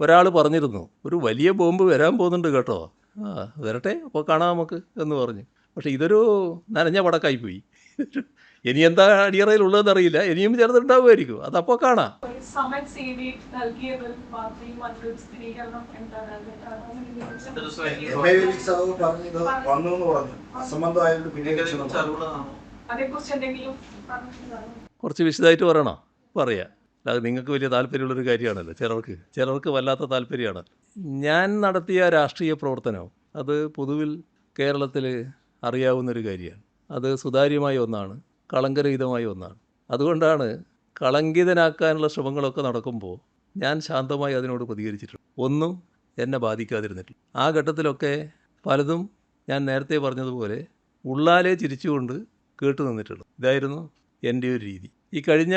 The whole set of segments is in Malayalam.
ഒരാൾ പറഞ്ഞിരുന്നു ഒരു വലിയ ബോംബ് വരാൻ പോകുന്നുണ്ട് കേട്ടോ. ആ വരട്ടെ അപ്പോൾ കാണാം നമുക്ക് എന്ന് പറഞ്ഞു. പക്ഷേ ഇതൊരു നനഞ്ഞ പടക്കായിപ്പോയി. ഇനി എന്താ അടിയറയിലുള്ളതെന്ന് അറിയില്ല. ഇനിയും ചേർന്നിട്ടുണ്ടാവുമായിരിക്കും. അതപ്പോൾ കാണാം. കുറച്ച് വിശദമായിട്ട് പറയണോ? പറയാം. അല്ലാതെ നിങ്ങൾക്ക് വലിയ താല്പര്യമുള്ളൊരു കാര്യമാണല്ലോ. ചിലർക്ക് ചിലർക്ക് വല്ലാത്ത താല്പര്യമാണ്. ഞാൻ നടത്തിയ രാഷ്ട്രീയ പ്രവർത്തനം അത് പൊതുവിൽ കേരളത്തിൽ അറിയാവുന്നൊരു കാര്യമാണ്. അത് സുതാര്യമായ ഒന്നാണ് കളങ്കരഹിതമായ ഒന്നാണ്. അതുകൊണ്ടാണ് കളങ്കിതനാക്കാനുള്ള ശ്രമങ്ങളൊക്കെ നടക്കുമ്പോൾ ഞാൻ ശാന്തമായി അതിനോട് പ്രതികരിച്ചിട്ടുണ്ട്. ഒന്നും എന്നെ ബാധിക്കാതിരുന്നിട്ടില്ല. ആ ഘട്ടത്തിലൊക്കെ പലതും ഞാൻ നേരത്തെ പറഞ്ഞതുപോലെ ഉള്ളാലെ ചിരിച്ചുകൊണ്ട് കേട്ടു നിന്നിട്ടുള്ളൂ ഇതായിരുന്നു എന്റെ ഒരു രീതി. ഈ കഴിഞ്ഞ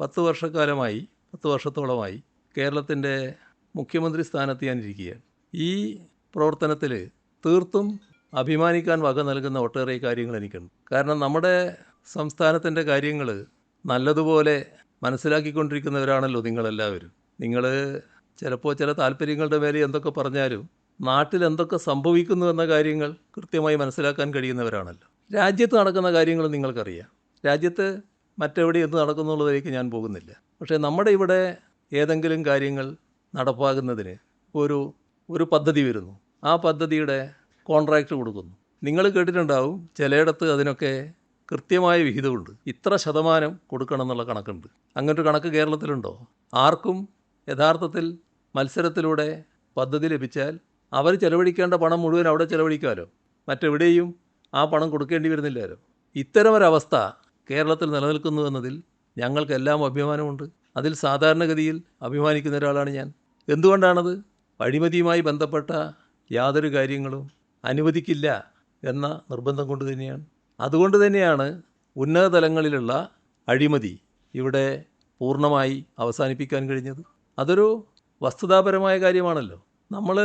പത്ത് വർഷക്കാലമായി പത്ത് വർഷത്തോളമായി കേരളത്തിന്റെ മുഖ്യമന്ത്രി സ്ഥാനത്ത് ഞാനിരിക്കുകയാണ് ഈ പ്രവർത്തനത്തിൽ തീർത്തും അഭിമാനിക്കാൻ വക നൽകുന്ന ഒട്ടേറെ കാര്യങ്ങൾ എനിക്കുണ്ട്. കാരണം നമ്മുടെ സംസ്ഥാനത്തിന്റെ കാര്യങ്ങൾ നല്ലതുപോലെ മനസ്സിലാക്കിക്കൊണ്ടിരിക്കുന്നവരാണല്ലോ നിങ്ങളെല്ലാവരും. നിങ്ങൾ ചിലപ്പോൾ ചില താല്പര്യങ്ങളുടെ മേലെ എന്തൊക്കെ പറഞ്ഞാലും നാട്ടിൽ എന്തൊക്കെ സംഭവിക്കുന്നു എന്ന കാര്യങ്ങൾ കൃത്യമായി മനസ്സിലാക്കാൻ കഴിയുന്നവരാണല്ലോ. രാജ്യത്ത് നടക്കുന്ന കാര്യങ്ങൾ നിങ്ങൾക്കറിയാം. രാജ്യത്ത് മറ്റെവിടെ എന്ത് നടക്കുന്നുള്ളതിലേക്ക് ഞാൻ പോകുന്നില്ല. പക്ഷേ നമ്മുടെ ഇവിടെ ഏതെങ്കിലും കാര്യങ്ങൾ നടപ്പാകുന്നതിന് ഒരു ഒരു പദ്ധതി വരുന്നു. ആ പദ്ധതിയുടെ കോൺട്രാക്റ്റ് കൊടുക്കുന്നു. നിങ്ങൾ കേട്ടിട്ടുണ്ടാവും ചിലയിടത്ത് അതിനൊക്കെ കൃത്യമായ വിഹിതമുണ്ട്. ഇത്ര ശതമാനം കൊടുക്കണം എന്നുള്ള കണക്കുണ്ട്. അങ്ങനൊരു കണക്ക് കേരളത്തിലുണ്ടോ? ആർക്കും യഥാർത്ഥത്തിൽ മത്സരത്തിലൂടെ പദ്ധതി ലഭിച്ചാൽ അവർ ചെലവഴിക്കേണ്ട പണം മുഴുവൻ അവിടെ ചെലവഴിക്കാമല്ലോ മറ്റെവിടെയും ആ പണം കൊടുക്കേണ്ടി വരുന്നില്ലല്ലോ? ഇത്തരമൊരവസ്ഥ കേരളത്തിൽ നിലനിൽക്കുന്നു എന്നതിൽ ഞങ്ങൾക്കെല്ലാം അഭിമാനമുണ്ട്. അതിൽ സാധാരണഗതിയിൽ അഭിമാനിക്കുന്ന ഒരാളാണ് ഞാൻ. എന്തുകൊണ്ടാണത്? അഴിമതിയുമായി ബന്ധപ്പെട്ട യാതൊരു കാര്യങ്ങളും അനുവദിക്കില്ല എന്ന നിർബന്ധം കൊണ്ട് തന്നെയാണ്. അതുകൊണ്ട് തന്നെയാണ് ഉന്നത തലങ്ങളിലുള്ള അഴിമതി ഇവിടെ പൂർണമായി അവസാനിപ്പിക്കാൻ കഴിഞ്ഞത്. അതൊരു വസ്തുതാപരമായ കാര്യമാണല്ലോ. നമ്മൾ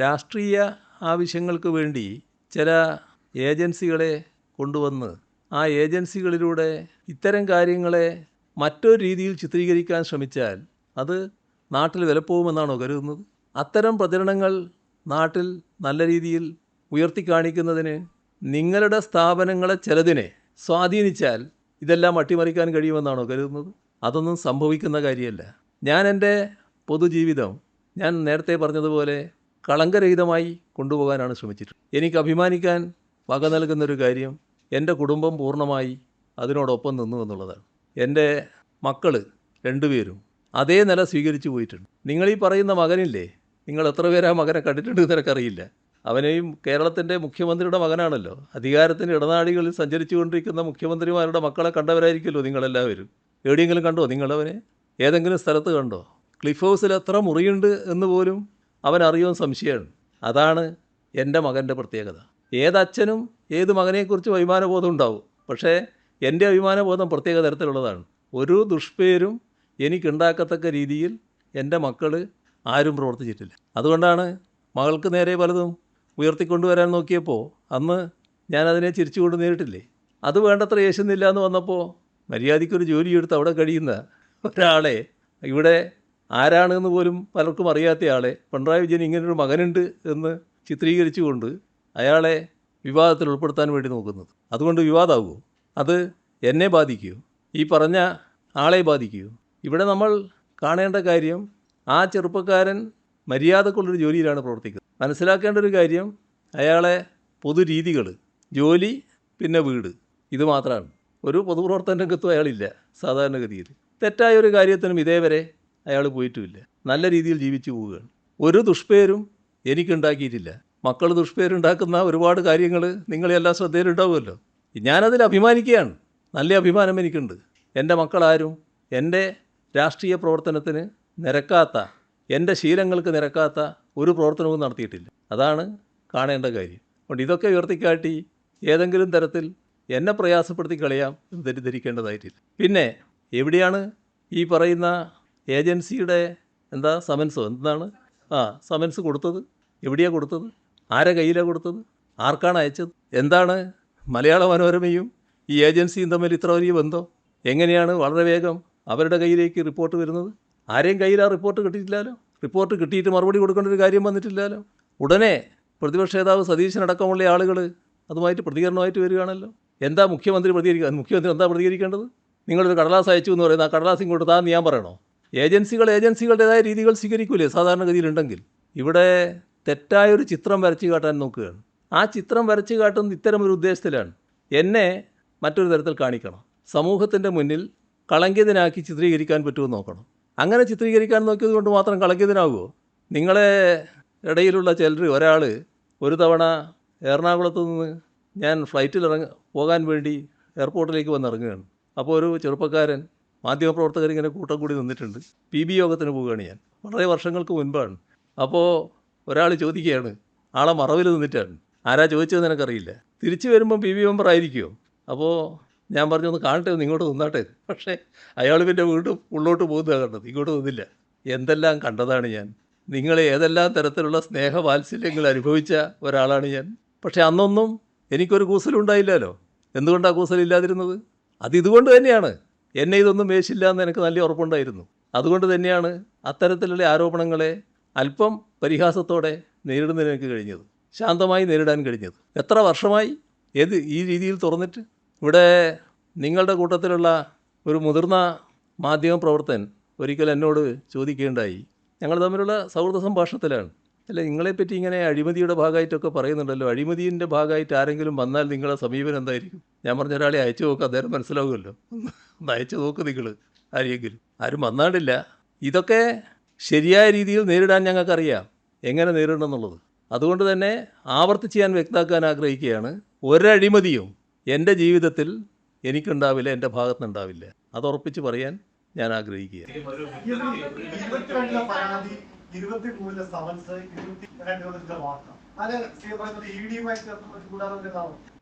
രാഷ്ട്രീയ ആവശ്യങ്ങൾക്ക് വേണ്ടി ചില ഏജൻസികളെ കൊണ്ടുവന്ന് ആ ഏജൻസികളിലൂടെ ഇത്തരം കാര്യങ്ങളെ മറ്റൊരു രീതിയിൽ ചിത്രീകരിക്കാൻ ശ്രമിച്ചാൽ അത് നാട്ടിൽ വിലപ്പോകുമെന്നാണോ കരുതുന്നത്? അത്തരം പ്രചരണങ്ങൾ നാട്ടിൽ നല്ല രീതിയിൽ ഉയർത്തി കാണിക്കുന്നതിന് നിങ്ങളുടെ സ്ഥാപനങ്ങളെ ചിലതിനെ സ്വാധീനിച്ചാൽ ഇതെല്ലാം അട്ടിമറിക്കാൻ കഴിയുമെന്നാണോ കരുതുന്നത്? അതൊന്നും സംഭവിക്കുന്ന കാര്യമല്ല. ഞാൻ എന്റെ പൊതുജീവിതം ഞാൻ നേരത്തെ പറഞ്ഞതുപോലെ കളങ്കരഹിതമായി കൊണ്ടുപോകാനാണ് ശ്രമിച്ചിട്ടുള്ളത്. എനിക്ക് അഭിമാനിക്കാൻ വക നൽകുന്നൊരു കാര്യം എന്റെ കുടുംബം പൂർണമായി അതിനോടൊപ്പം നിന്നു എന്നുള്ളതാണ് എന്റെ മക്കൾ രണ്ടുപേരും അതേ നില സ്വീകരിച്ചു പോയിട്ടുണ്ട്. നിങ്ങൾ ഈ പറയുന്ന മകനില്ലേ? നിങ്ങൾ എത്ര പേര് ആ മകനെ കണ്ടിട്ടുണ്ട് നിനക്കറിയില്ല. അവനെയും കേരളത്തിന്റെ മുഖ്യമന്ത്രിയുടെ മകനാണല്ലോ. അധികാരത്തിന്റെ ഇടനാഴികളിൽ സഞ്ചരിച്ചു കൊണ്ടിരിക്കുന്ന മുഖ്യമന്ത്രിമാരുടെ മക്കളെ കണ്ടവരായിരിക്കുമല്ലോ നിങ്ങളെല്ലാവരും. എവിടെയെങ്കിലും കണ്ടോ നിങ്ങളവനെ ഏതെങ്കിലും സ്ഥലത്ത് കണ്ടോ? ക്ലിഫ് ഹൗസിൽ എത്ര മുറിയുണ്ട് എന്ന് പോലും അവൻ അറിയുമെന്ന് സംശയമാണ്. അതാണ് എന്റെ മകന്റെ പ്രത്യേകത. ഏതച്ഛനും ഏത് മകനെക്കുറിച്ച് അഭിമാനബോധം ഉണ്ടാവും. പക്ഷേ എന്റെ അഭിമാനബോധം പ്രത്യേക തരത്തിലുള്ളതാണ്. ഒരു ദുഷ്പേരും എനിക്കുണ്ടാക്കത്തക്ക രീതിയിൽ എന്റെ മക്കൾ ആരും പ്രവർത്തിച്ചിട്ടില്ല. അതുകൊണ്ടാണ് മകൾക്ക് നേരെ പലതും ഉയർത്തിക്കൊണ്ടുവരാൻ നോക്കിയപ്പോൾ അന്ന് ഞാനതിനെ ചിരിച്ചുകൊണ്ട് നേരിട്ടില്ലേ? അത് വേണ്ടത്ര യേശുന്നില്ല എന്ന് വന്നപ്പോൾ മര്യാദയ്ക്കൊരു ജോലിയെടുത്ത് അവിടെ കഴിയുന്ന ഒരാളെ ഇവിടെ ആരാണെന്ന് പോലും പലർക്കും അറിയാത്ത ആളെ പിണറായി വിജയൻ ഇങ്ങനൊരു മകനുണ്ട് എന്ന് ചിത്രീകരിച്ചുകൊണ്ട് അയാളെ വിവാദത്തിൽ ഉൾപ്പെടുത്താൻ വേണ്ടി നോക്കുന്നത്. അതുകൊണ്ട് വിവാദമാകുമോ അത് എന്നെ ബാധിക്കുമോ ഈ പറഞ്ഞ ആളെ ബാധിക്കുമോ ഇവിടെ നമ്മൾ കാണേണ്ട കാര്യം ആ ചെറുപ്പക്കാരൻ മര്യാദക്കുള്ളൊരു ജോലിയിലാണ് പ്രവർത്തിക്കുന്നത്. മനസ്സിലാക്കേണ്ട ഒരു കാര്യം അയാളെ പൊതുരീതികൾ ജോലി പിന്നെ വീട് ഇത് മാത്രമാണ് ഒരു പൊതുപ്രവർത്തന രംഗത്തും അയാളില്ല സാധാരണഗതിയിൽ. തെറ്റായ ഒരു കാര്യത്തിനും ഇതേവരെ അയാൾ പോയിട്ടുമില്ല. നല്ല രീതിയിൽ ജീവിച്ചു പോവുകയാണ്. ഒരു ദുഷ്പേരും എനിക്കുണ്ടാക്കിയിട്ടില്ല. മക്കൾ ദുഷ്പേരുണ്ടാക്കുന്ന ഒരുപാട് കാര്യങ്ങൾ നിങ്ങളെല്ലാം ശ്രദ്ധയിലുണ്ടാവുമല്ലോ. ഞാനതിൽ അഭിമാനിക്കുകയാണ്. നല്ല അഭിമാനം എനിക്കുണ്ട്. എന്റെ മക്കളാരും എന്റെ രാഷ്ട്രീയ പ്രവർത്തനത്തിന് നിരക്കാത്ത എന്റെ ശീലങ്ങൾക്ക് നിരക്കാത്ത ഒരു പ്രവർത്തനവും നടത്തിയിട്ടില്ല. അതാണ് കാണേണ്ട കാര്യം. അതുകൊണ്ട് ഇതൊക്കെ ഉയർത്തിക്കാട്ടി ഏതെങ്കിലും തരത്തിൽ എന്നെ പ്രയാസപ്പെടുത്തി കളയാം എന്ന് തെറ്റിദ്ധരിക്കേണ്ടതായിട്ടില്ല. പിന്നെ എവിടെയാണ് ഈ പറയുന്ന ഏജൻസിയുടെ എന്താ സമൻസോ? എന്താണ്? ആ സമൻസ് കൊടുത്തത്? എവിടെയാണ് കൊടുത്തത്? ആരെ കയ്യിലാണ് കൊടുത്തത്? ആർക്കാണ് അയച്ചത്? എന്താണ്? മലയാള മനോരമയും ഈ ഏജൻസിയും തമ്മിൽ ഇത്ര വലിയ ബന്ധം? എങ്ങനെയാണ്? വളരെ വേഗം അവരുടെ കയ്യിലേക്ക് റിപ്പോർട്ട് വരുന്നത്? ആരെയും കയ്യിൽ ആ റിപ്പോർട്ട് കിട്ടിയിട്ടില്ലല്ലോ റിപ്പോർട്ട് കിട്ടിയിട്ട് മറുപടി കൊടുക്കേണ്ട ഒരു കാര്യം വന്നിട്ടില്ലല്ലോ ഉടനെ പ്രതിപക്ഷ നേതാവ് സതീശനടക്കമുള്ള ആളുകൾ അതുമായിട്ട് പ്രതികരണമായിട്ട് വരികയാണല്ലോ. എന്താ മുഖ്യമന്ത്രി പ്രതികരിക്കുക മുഖ്യമന്ത്രി എന്താ പ്രതികരിക്കേണ്ടത്? നിങ്ങളൊരു കടലാസ് അയച്ചു എന്ന് പറയുന്നത് ആ കടലാസ് ഇങ്ങോട്ട് താന്ന് ഞാൻ പറയണോ? ഏജൻസികൾ ഏജൻസികളുടേതായ രീതികൾ സ്വീകരിക്കൂലേ സാധാരണഗതിയിലുണ്ടെങ്കിൽ? ഇവിടെ തെറ്റായൊരു ചിത്രം വരച്ചു കാട്ടാൻ നോക്കുകയാണ്. ആ ചിത്രം വരച്ചു കാട്ടുന്നത് ഇത്തരം ഒരു ഉദ്ദേശത്തിലാണ്. എന്നെ മറ്റൊരു തരത്തിൽ കാണിക്കണം. സമൂഹത്തിന്റെ മുന്നിൽ കളങ്കിതനാക്കി ചിത്രീകരിക്കാൻ പറ്റുമോ നോക്കണം. അങ്ങനെ ചിത്രീകരിക്കാൻ നോക്കിയത് കൊണ്ട് മാത്രം കളങ്കിതനാകുമോ നിങ്ങളെ ഇടയിലുള്ള ചിലർ ഒരാൾ ഒരു തവണ എറണാകുളത്ത് നിന്ന് ഞാൻ ഫ്ലൈറ്റിൽ ഇറങ്ങ പോകാൻ വേണ്ടി എയർപോർട്ടിലേക്ക് വന്നിറങ്ങുകയാണ് അപ്പോൾ ഒരു ചെറുപ്പക്കാരൻ മാധ്യമപ്രവർത്തകർ ഇങ്ങനെ കൂട്ടം കൂടി നിന്നിട്ടുണ്ട്. പി ബി യോഗത്തിന് പോവുകയാണ് ഞാൻ. വളരെ വർഷങ്ങൾക്ക് മുൻപാണ്. അപ്പോൾ ഒരാൾ ചോദിക്കുകയാണ് ആളെ മറവിൽ നിന്നിട്ടാണ്. ആരാ ചോദിച്ചതെന്ന് എനിക്കറിയില്ല തിരിച്ചു വരുമ്പം പി ബി മെമ്പർ ആയിരിക്കുമോ അപ്പോൾ ഞാൻ പറഞ്ഞു ഒന്ന് കാണട്ടെ ഒന്ന് ഇങ്ങോട്ട് നിന്നാട്ടെ. പക്ഷേ അയാൾ പിന്നെ വീണ്ടും ഉള്ളോട്ട് പോകുന്നതാണ് കണ്ടത് ഇങ്ങോട്ട് നിന്നില്ല എന്തെല്ലാം കണ്ടതാണ് ഞാൻ. നിങ്ങൾ ഏതെല്ലാം തരത്തിലുള്ള സ്നേഹവാത്സല്യങ്ങൾ അനുഭവിച്ച ഒരാളാണ് ഞാൻ. പക്ഷേ അന്നൊന്നും എനിക്കൊരു കൂസലുണ്ടായില്ലല്ലോ എന്തുകൊണ്ടാണ് കൂസലില്ലാതിരുന്നത് അത് ഇതുകൊണ്ട് തന്നെയാണ്. എന്നെ ഇതൊന്നും വേശില്ല എന്ന് എനിക്ക് നല്ല ഉറപ്പുണ്ടായിരുന്നു. അതുകൊണ്ട് തന്നെയാണ് അത്തരത്തിലുള്ള ആരോപണങ്ങളെ അല്പം പരിഹാസത്തോടെ നേരിടുന്നതിന് എനിക്ക് കഴിഞ്ഞത്. ശാന്തമായി നേരിടാൻ കഴിഞ്ഞത്. എത്ര വർഷമായി? ഏത് ഈ രീതിയിൽ തുറന്നിട്ട്? ഇവിടെ നിങ്ങളുടെ കൂട്ടത്തിലുള്ള ഒരു മുതിർന്ന മാധ്യമ പ്രവർത്തകൻ ഒരിക്കൽ എന്നോട് ചോദിക്കുകയുണ്ടായി. ഞങ്ങൾ തമ്മിലുള്ള സൗഹൃദ സംഭാഷണത്തിലാണ്. അല്ല നിങ്ങളെപ്പറ്റി ഇങ്ങനെ അഴിമതിയുടെ ഭാഗമായിട്ടൊക്കെ പറയുന്നുണ്ടല്ലോ. അഴിമതിന്റെ ഭാഗമായിട്ട് ആരെങ്കിലും വന്നാൽ നിങ്ങളുടെ സമീപനം എന്തായിരിക്കും? ഞാൻ പറഞ്ഞ ഒരാളെ അയച്ചു നോക്കുക അദ്ദേഹം മനസ്സിലാവുമല്ലോ. ഒന്ന് അയച്ചു നോക്ക് നിങ്ങൾ ആരെങ്കിലും? ആരും വന്നാണ്ടില്ല. ഇതൊക്കെ ശരിയായ രീതിയിൽ നേരിടാൻ ഞങ്ങൾക്കറിയാം. എങ്ങനെ നേരിടണം എന്നുള്ളത്. അതുകൊണ്ട് തന്നെ ആവർത്തിച്ച് ഞാൻ വ്യക്തമാക്കാൻ ആഗ്രഹിക്കുകയാണ്. ഒരഴിമതിയും എന്റെ ജീവിതത്തിൽ എനിക്കുണ്ടാവില്ല എന്റെ ഭാഗത്തുനിന്നുണ്ടാവില്ല. അത് ഉറപ്പിച്ച് പറയാൻ ഞാൻ ആഗ്രഹിക്കുക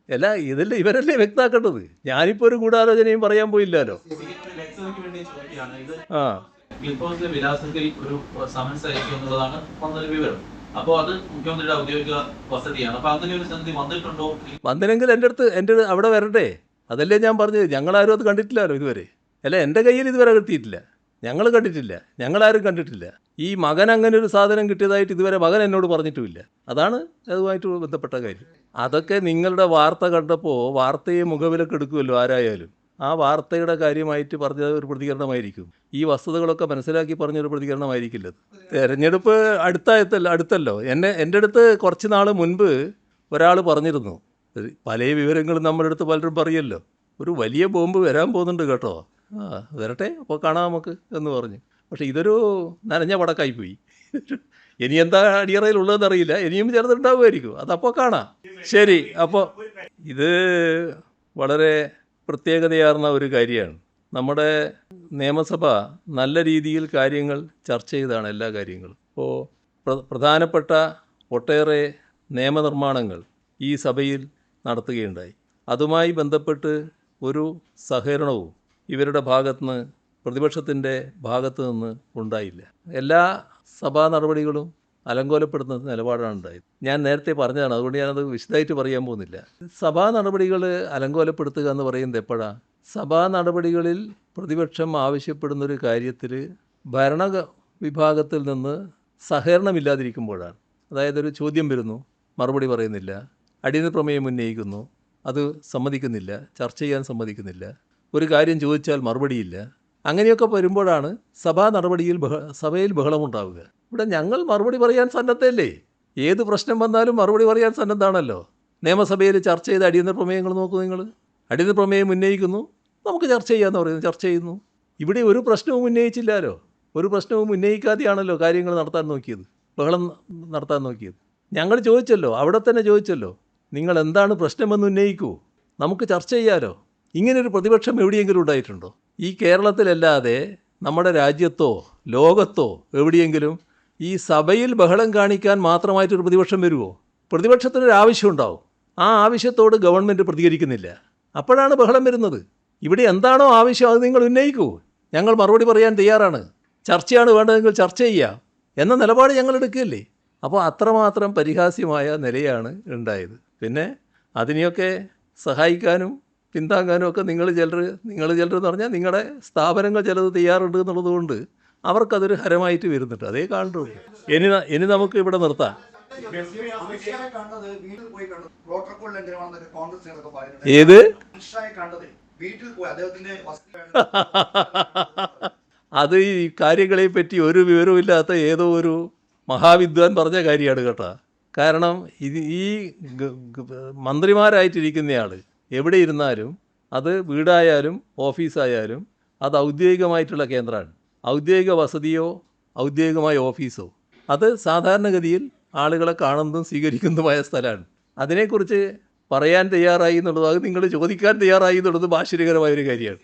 അല്ല ഇതല്ലേ ഇവരല്ലേ വ്യക്തമാക്കേണ്ടത്? ഞാനിപ്പോ ഒരു ഗൂഢാലോചനയും പറയാൻ പോയില്ലല്ലോ. ആ. ക്ലിപ്പ് ഹൗസിലെ വിലാസത്തിൽ ഒരു സമൻസ് അയക്കും എന്നുള്ളതാണ് വന്നൊരു വിവരം. അപ്പോൾ അത് മുഖ്യമന്ത്രിയുടെ ഔദ്യോഗിക വസതിയാണ്. അപ്പൊ അങ്ങനെ ഒരു വന്നിട്ടുണ്ടോ? വന്നില്ലെങ്കിൽ എന്റെ അടുത്ത് എന്റെ അവിടെ വരണ്ടേ? അതല്ലേ ഞാൻ പറഞ്ഞത്. ഞങ്ങളാരും അത് കണ്ടിട്ടില്ലല്ലോ ഇതുവരെ. അല്ല? എന്റെ കയ്യിൽ ഇതുവരെ കിട്ടിയിട്ടില്ല. ഞങ്ങൾ കണ്ടിട്ടില്ല. ഞങ്ങളാരും കണ്ടിട്ടില്ല. ഈ മകൻ അങ്ങനെ ഒരു സാധനം കിട്ടിയതായിട്ട് ഇതുവരെ മകൻ എന്നോട് പറഞ്ഞിട്ടുമില്ല. അതാണ് അതുമായിട്ട് ബന്ധപ്പെട്ട കാര്യം. അതൊക്കെ നിങ്ങളുടെ വാർത്ത കണ്ടപ്പോൾ വാർത്തയെ മുഖവിലൊക്കെ എടുക്കുമല്ലോ ആരായാലും. ആ വാർത്തയുടെ കാര്യമായിട്ട് പറഞ്ഞ ഒരു പ്രതികരണമായിരിക്കും. ഈ വസ്തുതകളൊക്കെ മനസ്സിലാക്കി പറഞ്ഞൊരു പ്രതികരണമായിരിക്കില്ല തെരഞ്ഞെടുപ്പ് അടുത്തായത്തല്ല അടുത്തല്ലോ. എന്നെ എന്റെ അടുത്ത് കുറച്ച് നാൾ മുൻപ് ഒരാൾ പറഞ്ഞിരുന്നു. പല വിവരങ്ങളും നമ്മുടെ അടുത്ത് പലരും പറയല്ലോ. ഒരു വലിയ ബോംബ് വരാൻ പോകുന്നുണ്ട് കേട്ടോ. ആ വരട്ടെ അപ്പോൾ കാണാം നമുക്ക് എന്ന് പറഞ്ഞു. പക്ഷേ ഇതൊരു നനഞ്ഞ പടക്കായിപ്പോയി. ഇനി എന്താ അടിയറയിലുള്ളതെന്ന് അറിയില്ല ഇനിയും ചിലതുണ്ടാവുമായിരിക്കും അതപ്പോൾ കാണാം. ശരി അപ്പോൾ ഇത് വളരെ പ്രത്യേകതയാർന്ന ഒരു കാര്യമാണ്. നമ്മുടെ നിയമസഭ നല്ല രീതിയിൽ കാര്യങ്ങൾ ചർച്ച ചെയ്താണ് എല്ലാ കാര്യങ്ങളും. ഇപ്പോൾ പ്ര- പ്രധാനപ്പെട്ട ഒട്ടേറെ നിയമനിർമ്മാണങ്ങൾ ഈ സഭയിൽ നടത്തുകയുണ്ടായി. അതുമായി ബന്ധപ്പെട്ട് ഒരു സഹകരണവും ഇവരുടെ ഭാഗത്തുനിന്ന് പ്രതിപക്ഷത്തിന്റെ ഭാഗത്തു നിന്ന് ഉണ്ടായില്ല. എല്ലാ സഭാ നടപടികളും അലങ്കോലപ്പെടുന്ന നിലപാടാണ് ഉണ്ടായത്. ഞാൻ നേരത്തെ പറഞ്ഞതാണ് അതുകൊണ്ട് ഞാനത് വിശദമായിട്ട് പറയാൻ പോകുന്നില്ല. സഭാ നടപടികൾ അലങ്കോലപ്പെടുത്തുക എന്ന് പറയുന്നത് എപ്പോഴാണ് സഭാ നടപടികളിൽ പ്രതിപക്ഷം ആവശ്യപ്പെടുന്നൊരു കാര്യത്തിൽ ഭരണ വിഭാഗത്തിൽ നിന്ന് സഹകരണമില്ലാതിരിക്കുമ്പോഴാണ്. അതായത് ഒരു ചോദ്യം വരുന്നു മറുപടി പറയുന്നില്ല അടിയന്തര പ്രമേയം ഉന്നയിക്കുന്നു അത് സമ്മതിക്കുന്നില്ല ചർച്ച ചെയ്യാൻ സമ്മതിക്കുന്നില്ല ഒരു കാര്യം ചോദിച്ചാൽ മറുപടിയില്ല അങ്ങനെയൊക്കെ വരുമ്പോഴാണ് സഭാ നടപടിയിൽ ബഹ സഭയിൽ ബഹളമുണ്ടാവുക. ഇവിടെ ഞങ്ങൾ മറുപടി പറയാൻ സന്നദ്ധയല്ലേ? ഏത് പ്രശ്നം വന്നാലും മറുപടി പറയാൻ സന്നദ്ധാണല്ലോ. നിയമസഭയിൽ ചർച്ച ചെയ്ത് അടിയന്തര പ്രമേയങ്ങൾ നോക്കൂ നിങ്ങൾ. അടിയന്തര പ്രമേയം ഉന്നയിക്കുന്നു. നമുക്ക് ചർച്ച ചെയ്യാമെന്ന് പറയുന്നു. ചർച്ച ചെയ്യുന്നു. ഇവിടെ ഒരു പ്രശ്നവും ഉന്നയിച്ചില്ലല്ലോ ഒരു പ്രശ്നവും ഉന്നയിക്കാതെയാണല്ലോ കാര്യങ്ങൾ നടത്താൻ നോക്കിയത്. ബഹളം നടത്താൻ നോക്കിയത്. ഞങ്ങൾ ചോദിച്ചല്ലോ. അവിടെ തന്നെ ചോദിച്ചല്ലോ. നിങ്ങൾ എന്താണ് പ്രശ്നമെന്ന് ഉന്നയിക്കൂ. നമുക്ക് ചർച്ച ചെയ്യാലോ? ഇങ്ങനൊരു പ്രതിപക്ഷം എവിടെയെങ്കിലും ഉണ്ടായിട്ടുണ്ടോ? ഈ കേരളത്തിലല്ലാതെ നമ്മുടെ രാജ്യത്തോ ലോകത്തോ എവിടെയെങ്കിലും ഈ സഭയിൽ ബഹളം കാണിക്കാൻ മാത്രമായിട്ടൊരു പ്രതിപക്ഷം വരുമോ പ്രതിപക്ഷത്തിനൊരു ആവശ്യം ഉണ്ടാവും. ആ ആവശ്യത്തോട് ഗവൺമെന്റ് പ്രതികരിക്കുന്നില്ല. അപ്പോഴാണ് ബഹളം വരുന്നത്. ഇവിടെ എന്താണോ ആവശ്യം അത് നിങ്ങൾ ഉന്നയിക്കൂ. ഞങ്ങൾ മറുപടി പറയാൻ തയ്യാറാണ്. ചർച്ചയാണ് വേണ്ടതെങ്കിൽ ചർച്ച ചെയ്യാം എന്ന നിലപാട് ഞങ്ങൾ എടുക്കുകയല്ലേ? അപ്പോൾ അത്രമാത്രം പരിഹാസ്യമായ നിലയാണ് ഉണ്ടായത്. പിന്നെ അതിനെയൊക്കെ സഹായിക്കാനും പിന്താങ്ങാനും ഒക്കെ നിങ്ങൾ ചിലർ നിങ്ങൾ ചിലർ എന്ന് പറഞ്ഞാൽ നിങ്ങളുടെ സ്ഥാപനങ്ങൾ ചിലത് തയ്യാറുണ്ട് എന്നുള്ളത് കൊണ്ട് അവർക്കതൊരു ഹരമായിട്ട് വരുന്നുണ്ട്. അതേ കാണുള്ളൂ ഇനി ഇനി നമുക്ക് ഇവിടെ നിർത്താം. ഏത്? അത് ഈ കാര്യങ്ങളെ പറ്റി ഒരു വിവരവുമില്ലാത്ത ഏതോ ഒരു മഹാവിദ്വാൻ പറഞ്ഞ കാര്യമാണ് കേട്ടോ. കാരണം ഇത് ഈ മന്ത്രിമാരായിട്ടിരിക്കുന്നയാൾ എവിടെ ഇരുന്നാലും അത് വീടായാലും ഓഫീസായാലും അത് ഔദ്യോഗികമായിട്ടുള്ള കേന്ദ്രമാണ്. ഔദ്യോഗിക വസതിയോ ഔദ്യോഗികമായ ഓഫീസോ. അത് സാധാരണഗതിയിൽ ആളുകളെ കാണുന്നതും സ്വീകരിക്കുന്നതുമായ സ്ഥലമാണ്. അതിനെക്കുറിച്ച് പറയാൻ തയ്യാറായി എന്നുള്ളത് അത് നിങ്ങൾ ചോദിക്കാൻ തയ്യാറായി എന്നുള്ളത് ആശ്ചര്യകരമായ ഒരു കാര്യമാണ്.